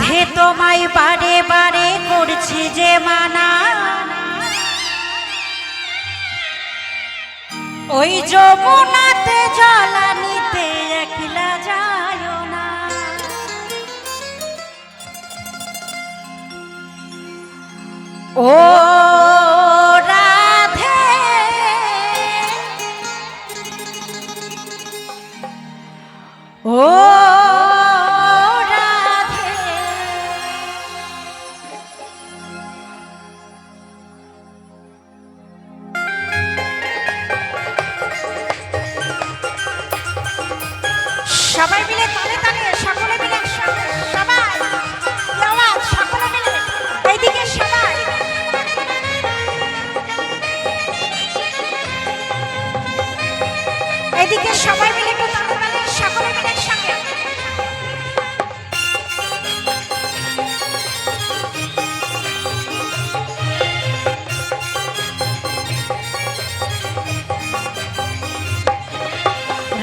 হে তোমায় বারে বারে করছি যে মানা। ওই যমুনাতে জলানিতে একলা যায় না। ও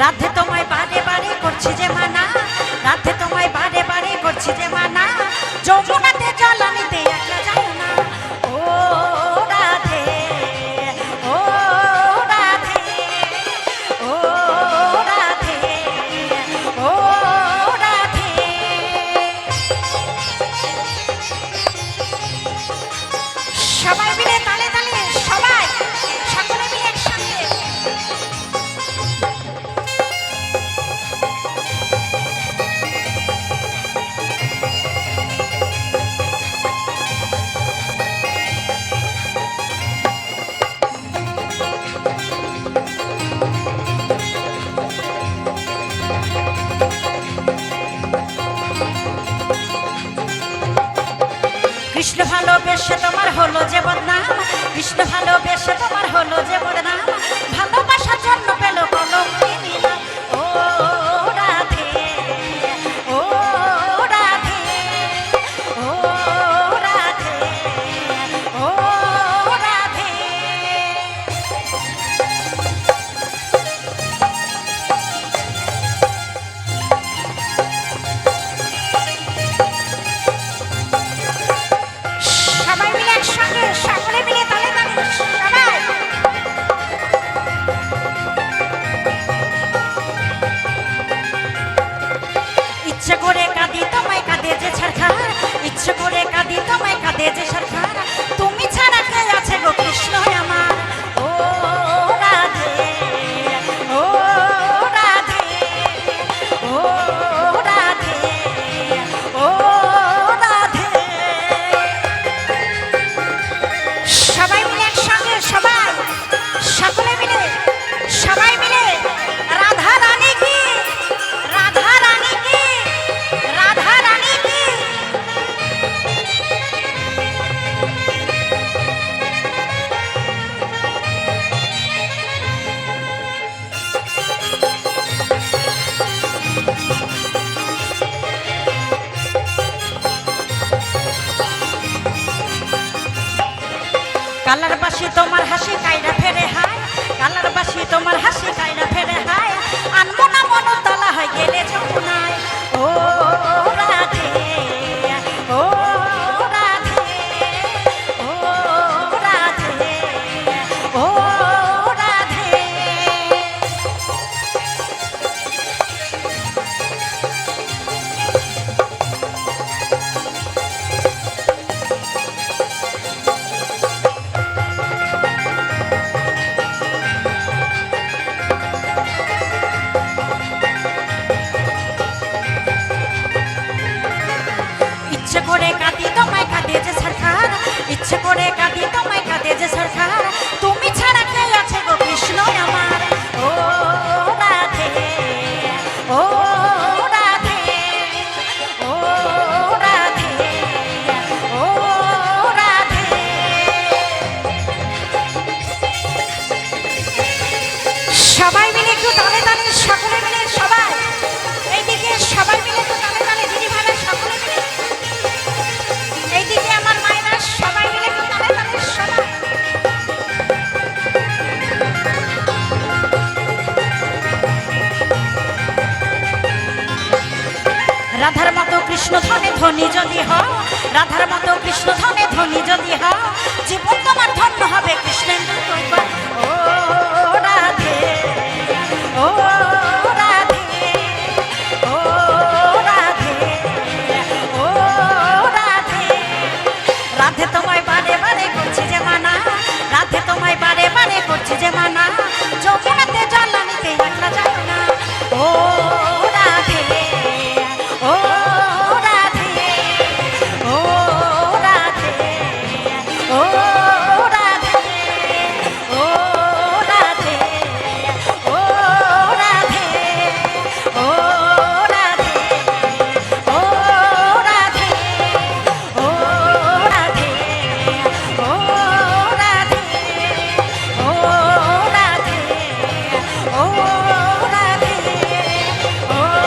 রাধে তোমায় বারে বারে করছি যে মানা রাধে তোমায় বারে বারে করছি যে মানা। কৃষ্ণ ভালোবেসে তোমার হলো যে বদনাম কৃষ্ণ ভালোবেসে তোমার হলো যে বদনাম। ভালোবাসার জন্য গিয়েছে সরকার কালার বাসি তোমার হাসি কাইরা ফেরে হায়। কালার বাসি তোমার হাসি কাইরা ফেরে হায়। আনমনা মনো কৃষ্ণ ধনে ধনি যদি হও, রাধার মতো কৃষ্ণ ধনে ধনি যদি হও, জীবন তোমার ধন্য হবে কৃষ্ণেন্দ্র ও রাধে, ও